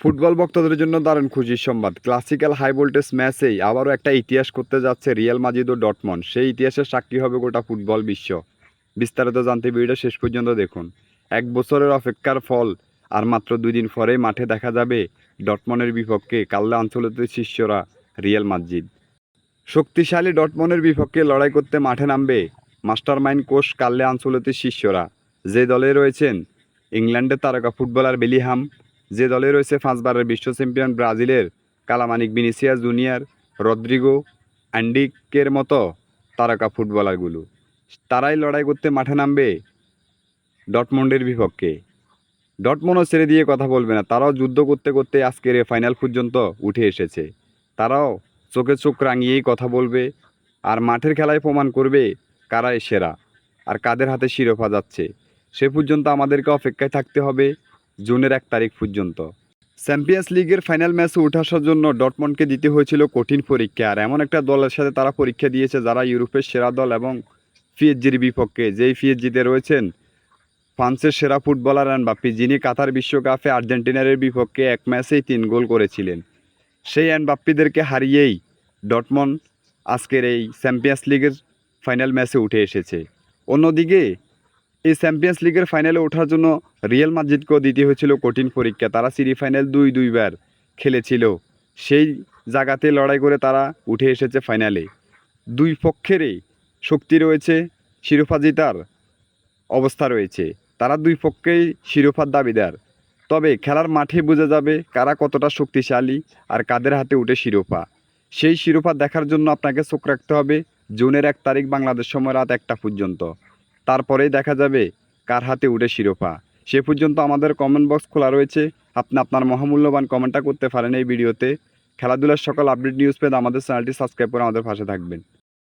Football ভক্তদের জন্য দারুণ খুশির সংবাদ। ক্লাসিক্যাল হাই ভোল্টেজ ম্যাচেই আবারও একটা ইতিহাস করতে যাচ্ছে রিয়াল মাজিদ ও ডটমন সেই ইতিহাসের সাক্ষী হবে গোটা ফুটবল বিশ্ব। বিস্তারিত জানতে ভিডিওটা শেষ পর্যন্ত দেখুন। এক বছরের অপেক্ষার ফল, আর মাত্র দুই দিন পরেই মাঠে দেখা যাবে ডটমনের বিপক্ষে কাল্লা অঞ্চলের শিষ্যরা রিয়াল মাজিদ শক্তিশালী ডটমনের বিপক্ষে লড়াই করতে মাঠে নামবে মাস্টারমাইন্ড কোচ কাল্লে আঞ্চলতির শিষ্যরা। যে দলে রয়েছেন ইংল্যান্ডের তারকা ফুটবলার বেলিহাম যে দলে রয়েছে পাঁচবারের বিশ্ব চ্যাম্পিয়ন ব্রাজিলের কালামানিক বিনিসিয়াস জুনিয়র রদ্রিগো অ্যান্ডিকের মতো তারকা ফুটবলারগুলো। তারাই লড়াই করতে মাঠে নামবে ডটমন্ডের বিপক্ষে। ডটমন্ডও ছেড়ে দিয়ে কথা বলবে না, তারাও যুদ্ধ করতে করতে আজকের এ ফাইনাল পর্যন্ত উঠে এসেছে। তারাও চোখে চোখ রাঙিয়েই কথা বলবে আর মাঠের খেলায় প্রমাণ করবে কারাই সেরা আর কাদের হাতে শিরোপা যাচ্ছে। সে পর্যন্ত আমাদেরকে অপেক্ষায় থাকতে হবে। জুনের এক তারিখ পর্যন্ত। চ্যাম্পিয়ন্স লিগের ফাইনাল ম্যাচে উঠে আসার জন্য ডটমন্ডকে দিতে হয়েছিল কঠিন পরীক্ষা। আর এমন একটা দলের সাথে তারা পরীক্ষা দিয়েছে যারা ইউরোপের সেরা দল এবং পিএইচজির বিপক্ষে। যেই পিএইচজিতে রয়েছেন ফ্রান্সের সেরা ফুটবলার এনবাপ্পি যিনি কাতার বিশ্বকাপে আর্জেন্টিনার বিপক্ষে এক ম্যাচেই তিন গোল করেছিলেন। সেই এনবাপ্পিদেরকে হারিয়েই ডটমন্ড আজকের এই চ্যাম্পিয়ন্স লিগের ফাইনাল ম্যাচে উঠে এসেছে। অন্যদিকে এই চ্যাম্পিয়ন্স লিগের ফাইনালে ওঠার জন্য রিয়াল মাদ্রিদকেও দিতে হয়েছিল কঠিন পরীক্ষা। তারা সেমিফাইনাল দুই দুইবার খেলেছিল। সেই জায়গাতে লড়াই করে তারা উঠে এসেছে ফাইনালে দুই পক্ষেরই শক্তি রয়েছে, শিরোপা জেতার অবস্থা রয়েছে। তারা দুই পক্ষেই শিরোপার দাবিদার। তবে খেলার মাঠে বোঝা যাবে কারা কতটা শক্তিশালী আর কাদের হাতে উঠে শিরোপা। সেই শিরোপা দেখার জন্য আপনাকে চোখ রাখতে হবে জুনের এক তারিখ বাংলাদেশ সময় রাত একটা পর্যন্ত। তারপরেই দেখা যাবে কার হাতে উঠে শিরোপা। সে পর্যন্ত আমাদের কমেন্ট বক্স খোলা রয়েছে। আপনি আপনার মহামূল্যবান কমেন্টটা করতে পারেন এই ভিডিওতে। খেলাধুলার সকল আপডেট নিউজ পেতে আমাদের চ্যানেলটি সাবস্ক্রাইব করে আমাদের পাশে থাকবেন।